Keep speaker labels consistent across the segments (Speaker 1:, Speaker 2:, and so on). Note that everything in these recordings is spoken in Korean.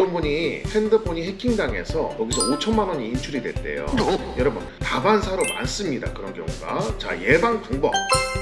Speaker 1: 어떤 분이 핸드폰이 해킹당해서 거기서 5천만 원이 인출이 됐대요. 여러분 다반사로 많습니다 그런 경우가. 자 예방 방법.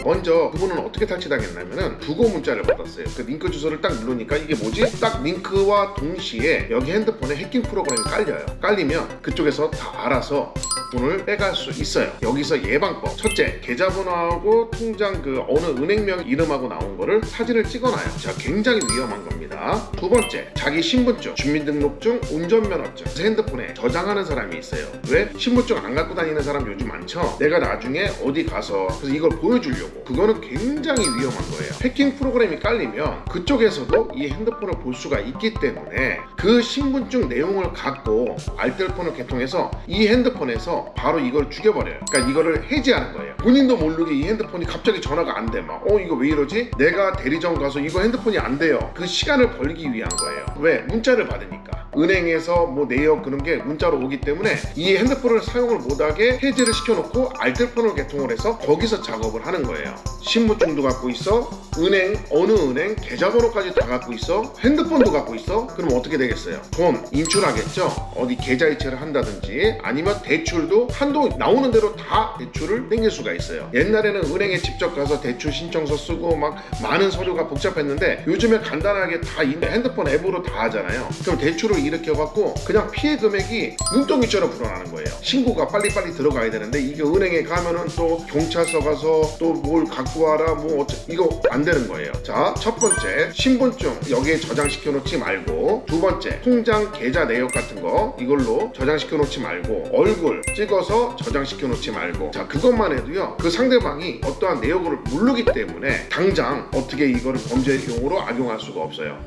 Speaker 1: 먼저 그분은 어떻게 탈취당했냐면은 부고 문자를 받았어요. 그 링크 주소를 딱 누르니까 이게 뭐지? 딱 링크와 동시에 여기 핸드폰에 해킹 프로그램이 깔려요. 깔리면 그쪽에서 다 알아서 돈을 빼갈 수 있어요. 여기서 예방법. 첫째, 계좌번호하고 통장 그 어느 은행명 이름하고 나온 거를 사진을 찍어놔요. 자, 굉장히 위험한 겁니다. 두 번째, 자기 신분증, 주민등록증, 운전면허증, 핸드폰에 저장하는 사람이 있어요. 왜? 신분증 안 갖고 다니는 사람 요즘 많죠? 내가 나중에 어디 가서 그래서 이걸 보여주려고. 그거는 굉장히 위험한 거예요. 해킹 프로그램이 깔리면 그쪽에서도 이 핸드폰을 볼 수가 있기 때문에 그 신분증 내용을 갖고 알뜰폰을 개통해서 이 핸드폰에서 바로 이걸 죽여버려요. 그러니까 이거를 해지하는 거예요. 본인도 모르게 이 핸드폰이 갑자기 전화가 안 돼. 막, 어, 이거 왜 이러지? 내가 대리점 가서 이거 핸드폰이 안 돼요. 그 시간을 벌기 위한 거예요. 왜? 문자를 받으니까. 은행에서 뭐 내역 그런 게 문자로 오기 때문에 이 핸드폰을 사용을 못하게 해지를 시켜놓고 알뜰폰을 개통을 해서 거기서 작업을 하는 거예요. 신분증도 갖고 있어, 은행 어느 은행 계좌번호까지 다 갖고 있어, 핸드폰도 갖고 있어. 그럼 어떻게 되겠어요? 돈 인출하겠죠. 어디 계좌이체를 한다든지 아니면 대출도 한도 나오는 대로 다 대출을 땡길 수가 있어요. 옛날에는 은행에 직접 가서 대출 신청서 쓰고 막 많은 서류가 복잡했는데 요즘에 간단하게 다이 핸드폰 앱으로 다 하잖아요. 그럼 대출을 일으켜갖고 그냥 피해 금액이 눈덩이처럼 불어나는 거예요. 신고가 빨리빨리 들어가야 되는데 이게 은행에 가면은 또 경찰서 가서 또 뭘 갖고 와라 뭐 어쩌 이거 안 되는 거예요. 자, 첫 번째 신분증 여기에 저장시켜 놓지 말고 두 번째 통장 계좌 내역 같은 거 이걸로 저장시켜 놓지 말고 얼굴 찍어서 저장시켜 놓지 말고 자 그것만 해도요 그 상대방이 어떠한 내역을 모르기 때문에 당장 어떻게 이거를 범죄 용으로 악용할 수가 없어요.